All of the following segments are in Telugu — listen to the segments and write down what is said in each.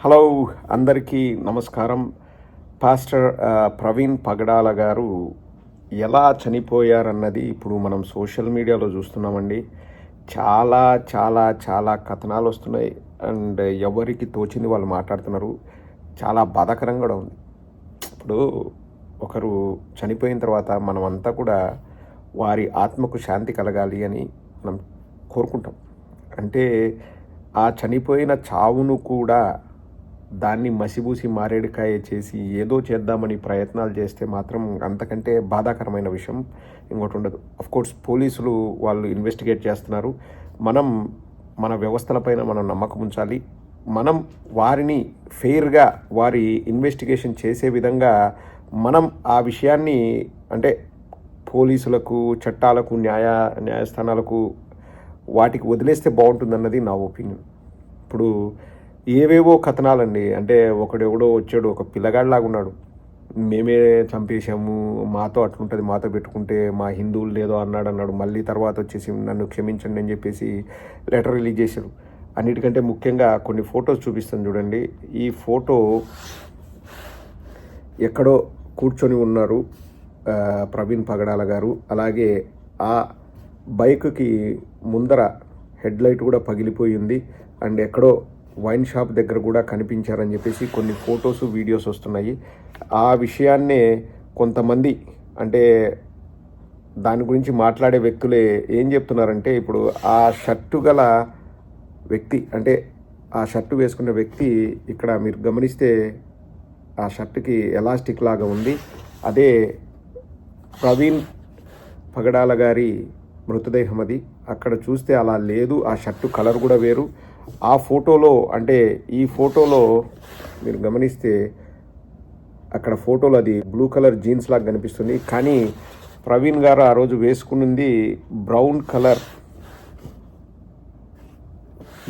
హలో అందరికీ నమస్కారం. పాస్టర్ ప్రవీణ్ పగడాల గారు ఎలా చనిపోయారన్నది ఇప్పుడు మనం సోషల్ మీడియాలో చూస్తున్నామండి. చాలా చాలా చాలా కథనాలు వస్తున్నాయి. అండ్ ఎవరికి తోచింది వాళ్ళు మాట్లాడుతున్నారు. చాలా బాధాకరంగా కూడా ఉంది. ఇప్పుడు ఒకరు చనిపోయిన తర్వాత మనమంతా కూడా వారి ఆత్మకు శాంతి కలగాలి అని మనం కోరుకుంటాం. అంటే ఆ చనిపోయిన చావును కూడా దాన్ని మసిబూసి మారేడుకాయ చేసి ఏదో చేద్దామని ప్రయత్నాలు చేస్తే మాత్రం అంతకంటే బాధాకరమైన విషయం ఇంకోటి ఉండదు. అఫ్ కోర్స్ పోలీసులు వాళ్ళు ఇన్వెస్టిగేట్ చేస్తున్నారు. మనం మన వ్యవస్థలపైన మనం నమ్మకం ఉంచాలి. మనం వారిని ఫెయిర్గా వారి ఇన్వెస్టిగేషన్ చేసే విధంగా మనం ఆ విషయాన్ని అంటే పోలీసులకు చట్టాలకు న్యాయ న్యాయస్థానాలకు వాటికి వదిలేస్తే బాగుంటుందన్నది నా ఒపీనియన్. ఇప్పుడు ఏవేవో కథనాలండి. అంటే ఒకడెవడో వచ్చాడు ఒక పిల్లగాడిలాగా ఉన్నాడు మేమే చంపేశాము మాతో అట్లుంటుంది మాతో పెట్టుకుంటే మా హిందువులు లేదో అన్నాడు అన్నాడు మళ్ళీ తర్వాత వచ్చేసి నన్ను క్షమించండి అని చెప్పేసి లెటర్ రిలీజ్ చేశారు. అన్నిటికంటే ముఖ్యంగా కొన్ని ఫొటోస్ చూపిస్తాను చూడండి. ఈ ఫోటో ఎక్కడో కూర్చొని ఉన్నారు ప్రవీణ్ పగడాల గారు. అలాగే ఆ బైక్కి ముందర హెడ్ లైట్ కూడా పగిలిపోయింది. అండ్ ఎక్కడో వైన్ షాప్ దగ్గర కూడా కనిపించారని చెప్పేసి కొన్ని ఫొటోస్ వీడియోస్ వస్తున్నాయి. ఆ విషయాన్నే కొంతమంది అంటే దాని గురించి మాట్లాడే వ్యక్తులే ఏం చెప్తున్నారంటే ఇప్పుడు ఆ షర్టు గల వ్యక్తి అంటే ఆ షర్టు వేసుకున్న వ్యక్తి ఇక్కడ మీరు గమనిస్తే ఆ షర్టుకి ఎలాస్టిక్ లాగా ఉంది. అదే ప్రవీణ్ పగడాల గారి మృతదేహం అది. అక్కడ చూస్తే అలా లేదు. ఆ షర్టు కలర్ కూడా వేరు. ఆ ఫోటోలో అంటే ఈ ఫోటోలో మీరు గమనిస్తే అక్కడ ఫోటోలో అది బ్లూ కలర్ జీన్స్ లాగా కనిపిస్తుంది. కానీ ప్రవీణ్ గారు ఆ రోజు వేసుకున్నది బ్రౌన్ కలర్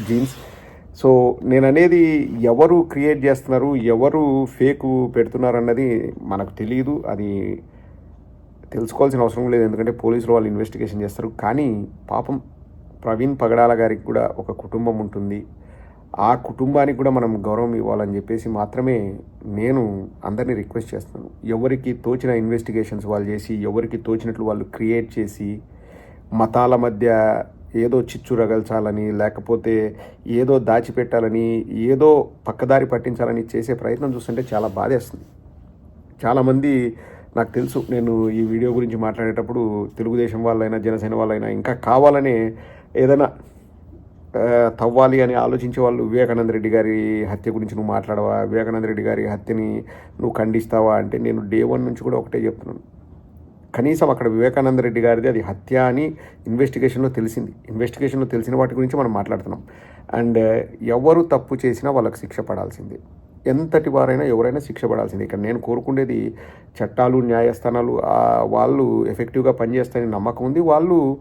జీన్స్. సో నేను అనేది ఎవరు క్రియేట్ చేస్తున్నారు ఎవరు ఫేక్ పెడుతున్నారు అన్నది మనకు తెలియదు అది తెలుసుకోవాల్సిన అవసరం లేదు ఎందుకంటే పోలీసులు వాళ్ళు ఇన్వెస్టిగేషన్ చేస్తారు. కానీ పాపం ప్రవీణ్ పగడాల గారికి కూడా ఒక కుటుంబం ఉంటుంది. ఆ కుటుంబానికి కూడా మనం గౌరవం ఇవ్వాలని చెప్పేసి మాత్రమే నేను అందరినీ రిక్వెస్ట్ చేస్తాను ఎవరికి తోచిన ఇన్వెస్టిగేషన్స్ వాళ్ళు చేసి ఎవరికి తోచినట్లు వాళ్ళు క్రియేట్ చేసి మతాల మధ్య ఏదో చిచ్చు రగల్చాలని లేకపోతే ఏదో దాచిపెట్టాలని ఏదో పక్కదారి పట్టించాలని చేసే ప్రయత్నం చూస్తుంటే చాలా బాధేస్తుంది. చాలామంది నాకు తెలుసు నేను ఈ వీడియో గురించి మాట్లాడేటప్పుడు తెలుగుదేశం వాళ్ళైనా జనసేన వాళ్ళైనా ఇంకా కావాలనే ఏదైనా తవ్వాలి అని ఆలోచించే వాళ్ళు వివేకానంద రెడ్డి గారి హత్య గురించి నువ్వు మాట్లాడవా? వివేకానంద రెడ్డి గారి హత్యని నువ్వు ఖండిస్తావా? అంటే నేను డే వన్ నుంచి కూడా ఒకటే చెప్తున్నాను. కనీసం అక్కడ వివేకానంద రెడ్డి గారిది అది హత్య అని ఇన్వెస్టిగేషన్లో తెలిసింది. ఇన్వెస్టిగేషన్లో తెలిసిన వాటి గురించి మనం మాట్లాడుతున్నాం. అండ్ ఎవరు తప్పు చేసినా వాళ్ళకి శిక్ష పడాల్సిందే. ఎంతటి వారైనా ఎవరైనా శిక్ష పడాల్సిందే. ఇక్కడ నేను కోరుకునేది చట్టాలు న్యాయస్థానాలు వాళ్ళు ఎఫెక్టివ్గా పనిచేస్తాయని నమ్మకం ఉంది. వాళ్ళు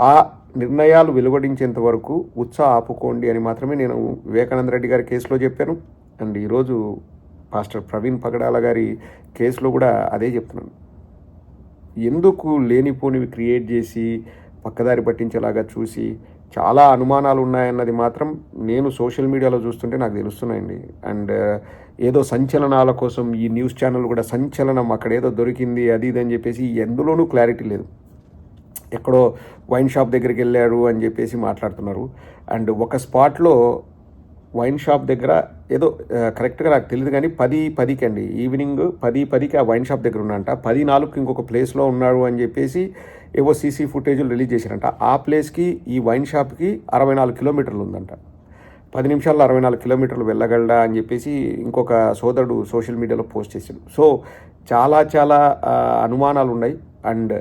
ఆ నిర్ణయాలు వెలువడించేంత వరకు ఉత్సాహ ఆపుకోండి అని మాత్రమే నేను వివేకానంద రెడ్డి గారి కేసులో చెప్పాను. అండ్ ఈరోజు పాస్టర్ ప్రవీణ్ పగడాల గారి కేసులో కూడా అదే చెప్తున్నాను. ఎందుకు లేనిపోనివి క్రియేట్ చేసి పక్కదారి పట్టించేలాగా చూసి చాలా అనుమానాలు ఉన్నాయన్నది మాత్రం నేను సోషల్ మీడియాలో చూస్తుంటే నాకు తెలుస్తున్నాయండి. అండ్ ఏదో సంచలనాల కోసం ఈ న్యూస్ ఛానల్ కూడా సంచలనం అక్కడ ఏదో దొరికింది అది ఇది అని చెప్పేసి ఎందులోనూ క్లారిటీ లేదు. ఎక్కడో వైన్ షాప్ దగ్గరికి వెళ్ళారు అని చెప్పేసి మాట్లాడుతున్నారు. అండ్ ఒక స్పాట్లో వైన్ షాప్ దగ్గర ఏదో కరెక్ట్గా నాకు తెలియదు కానీ పది పదికి అండి ఈవినింగ్ పది పదికి ఆ వైన్ షాప్ దగ్గర ఉన్నంట పది నాలుగుకి ఇంకొక ప్లేస్లో ఉన్నాడు అని చెప్పేసి ఏవో సీసీ ఫుటేజ్లు రిలీజ్ చేశారంట ఆ ప్లేస్కి ఈ వైన్ షాప్కి అరవై నాలుగు కిలోమీటర్లు ఉందంట. పది నిమిషాల్లో అరవై నాలుగు కిలోమీటర్లు వెళ్ళగలడా అని చెప్పేసి ఇంకొక సోదరుడు సోషల్ మీడియాలో పోస్ట్ చేశాడు. సో చాలా చాలా అనుమానాలు ఉన్నాయి అండ్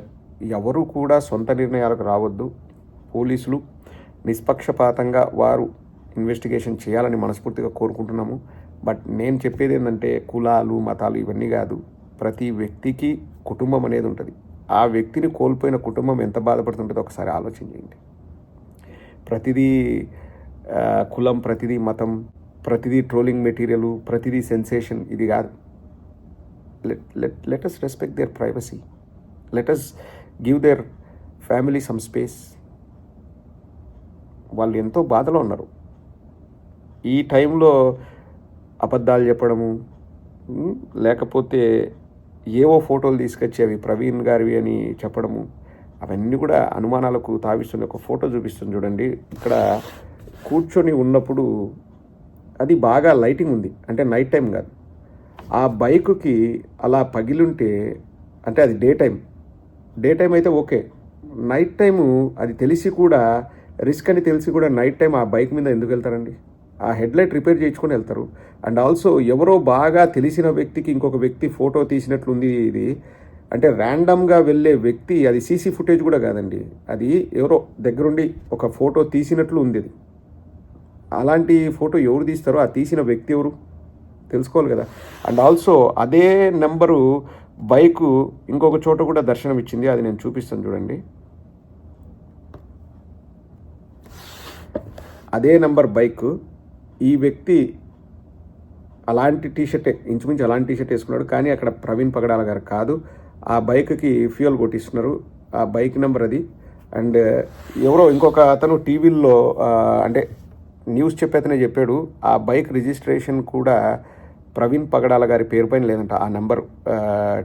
ఎవరు కూడా సొంత నిర్ణయాలకు రావద్దు. పోలీసులు నిష్పక్షపాతంగా వారు ఇన్వెస్టిగేషన్ చేయాలని మనస్ఫూర్తిగా కోరుకుంటున్నాము. బట్ నేను చెప్పేది ఏంటంటే కులాలు మతాలు ఇవన్నీ కాదు. ప్రతి వ్యక్తికి కుటుంబం అనేది ఉంటుంది. ఆ వ్యక్తిని కోల్పోయిన కుటుంబం ఎంత బాధపడుతుంటుందో ఒకసారి ఆలోచన చేయండి. ప్రతిదీ కులం ప్రతిదీ మతం ప్రతిదీ ట్రోలింగ్ మెటీరియల్ ప్రతిదీ సెన్సేషన్ ఇది కాదు. Let let let us us respect their privacy let us give their family some space. వాళ్ళు ఎంతో బాధలో ఉన్నారు. ఈ టైంలో అబద్ధాలు చెప్పడము లేకపోతే ఏవో ఫోటోలు తీసుకొచ్చి అవి ప్రవీణ్ గారివి అని చెప్పడము అవన్నీ కూడా అనుమానాలకు తావిస్తుంది ఒక ఫోటో చూపిస్తుంది చూడండి. ఇక్కడ కూర్చొని ఉన్నప్పుడు అది బాగా లైటింగ్ ఉంది. అంటే నైట్ టైం కాదు. ఆ బైకుకి అలా పగిలుంటే అంటే అది డే టైం డే టైం అయితే ఓకే. నైట్ టైము అది తెలిసి కూడా రిస్క్ అని తెలిసి కూడా నైట్ టైం ఆ బైక్ మీద ఎందుకు వెళ్తారండి? ఆ హెడ్లైట్ రిపేర్ చేయించుకొని వెళ్తారు. అండ్ ఆల్సో ఎవరో బాగా తెలిసిన వ్యక్తికి ఇంకొక వ్యక్తి ఫోటో తీసినట్లుంది ఇది. అంటే ర్యాండమ్గా వెళ్ళే వ్యక్తి అది సీసీ ఫుటేజ్ కూడా కాదండి. అది ఎవరో దగ్గరుండి ఒక ఫోటో తీసినట్లు ఉంది అది. అలాంటి ఫోటో ఎవరు తీస్తారో ఆ తీసిన వ్యక్తి ఎవరు? తెలుసుకోవాలి కదా. అండ్ ఆల్సో అదే నెంబరు బైకు ఇంకొక చోట కూడా దర్శనం ఇచ్చింది. అది నేను చూపిస్తాను చూడండి. అదే నెంబర్ బైక్. ఈ వ్యక్తి అలాంటి టీషర్ట్ ఇంచుమించు అలాంటి టీషర్ట్ వేసుకున్నాడు. కానీ అక్కడ ప్రవీణ్ పగడాల గారు కాదు. ఆ బైక్కి ఫ్యూయల్ కొట్టిస్తున్నారు. ఆ బైక్ నెంబర్ అది. అండ్ ఎవరో ఇంకొక అతను టీవీల్లో అంటే న్యూస్ చెప్పేతనే చెప్పాడు. ఆ బైక్ రిజిస్ట్రేషన్ కూడా ప్రవీణ్ పగడాల గారి పేరు పైన లేదంట. ఆ number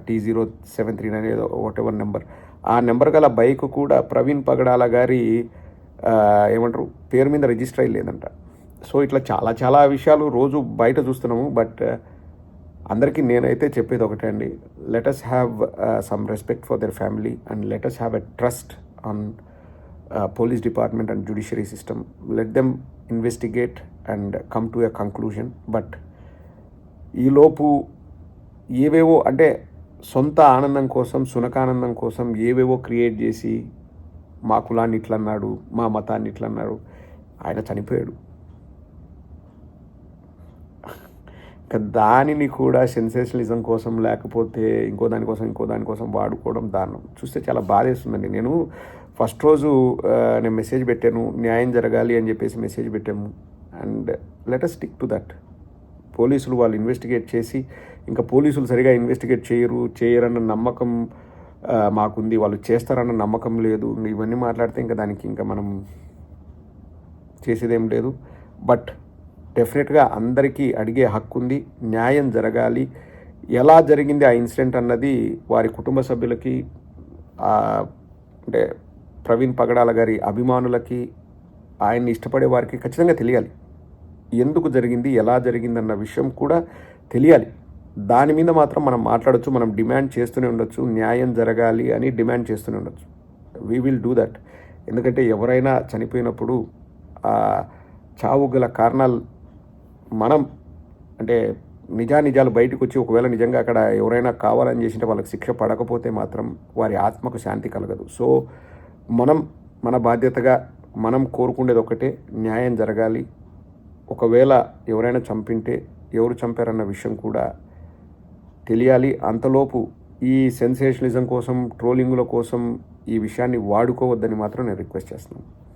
T zero seven three nine ఏదో వాట్ ఎవర్ నెంబర్ ఆ నెంబర్ గల బైక్ కూడా ప్రవీణ్ పగడాల గారి ఏమంటారు పేరు మీద రిజిస్టర్ అయ్యి లేదంట. సో ఇట్లా చాలా చాలా విషయాలు రోజు బయట చూస్తున్నాము. బట్ అందరికీ నేనైతే చెప్పేది ఒకటే అండి. Let us have some respect for their family and let us have a trust on police department and judiciary system let them investigate and come to a conclusion but ఈలోపు ఏవేవో అంటే సొంత ఆనందం కోసం సునకానందం కోసం ఏవేవో క్రియేట్ చేసి మా కులాన్ని ఇట్లా అన్నాడు మా మతాన్ని ఇట్లా అన్నాడు ఆయన చనిపోయాడు. ఇంకా దానిని కూడా సెన్సేషనలిజం కోసం లేకపోతే ఇంకో దానికోసం ఇంకో దానికోసం వాడుకోవడం దారుణం. చూస్తే చాలా బాధేస్తుందండి. నేను ఫస్ట్ రోజు నేను మెసేజ్ పెట్టాను న్యాయం జరగాలి అని చెప్పేసి మెసేజ్ పెట్టాము. And let's stick to that. పోలీసులు వాళ్ళు ఇన్వెస్టిగేట్ చేసి ఇంకా పోలీసులు సరిగా ఇన్వెస్టిగేట్ చేయరు చేయరన్న నమ్మకం మాకుంది. వాళ్ళు చేస్తారన్న నమ్మకం లేదు. ఇవన్నీ మాట్లాడితే ఇంకా దానికి ఇంకా మనం చేసేదేం లేదు. బట్ డెఫినెట్గా అందరికీ అడిగే హక్కు ఉంది. న్యాయం జరగాలి. ఎలా జరిగింది ఆ ఇన్సిడెంట్ అన్నది వారి కుటుంబ సభ్యులకి అంటే ప్రవీణ్ పగడాల గారి అభిమానులకి ఆయన్ని ఇష్టపడే వారికి ఖచ్చితంగా తెలియాలి. ఎందుకు జరిగింది ఎలా జరిగింది అన్న విషయం కూడా తెలియాలి. దాని మీద మాత్రం మనం మాట్లాడొచ్చు మనం డిమాండ్ చేస్తూనే ఉండొచ్చు న్యాయం జరగాలి అని డిమాండ్ చేస్తూనే ఉండొచ్చు. వీ విల్ డూ దట్ ఎందుకంటే ఎవరైనా చనిపోయినప్పుడు ఆ చావు గల కారణాలు మనం అంటే నిజానిజాలు బయటకు వచ్చి ఒకవేళ నిజంగా అక్కడ ఎవరైనా కావాలని చేసింటే వాళ్ళకి శిక్ష పడకపోతే మాత్రం వారి ఆత్మకు శాంతి కలగదు. సో మనం మన బాధ్యతగా మనం కోరుకునేది ఒకటే న్యాయం జరగాలి ఒకవేళ ఎవరైనా చంపింటే ఎవరు చంపారన్న విషయం కూడా తెలియాలి. అంతలోపు ఈ సెన్సేషనలిజం కోసం ట్రోలింగుల కోసం ఈ విషయాన్ని వాడుకోవద్దని మాత్రం నేను రిక్వెస్ట్ చేస్తున్నాను.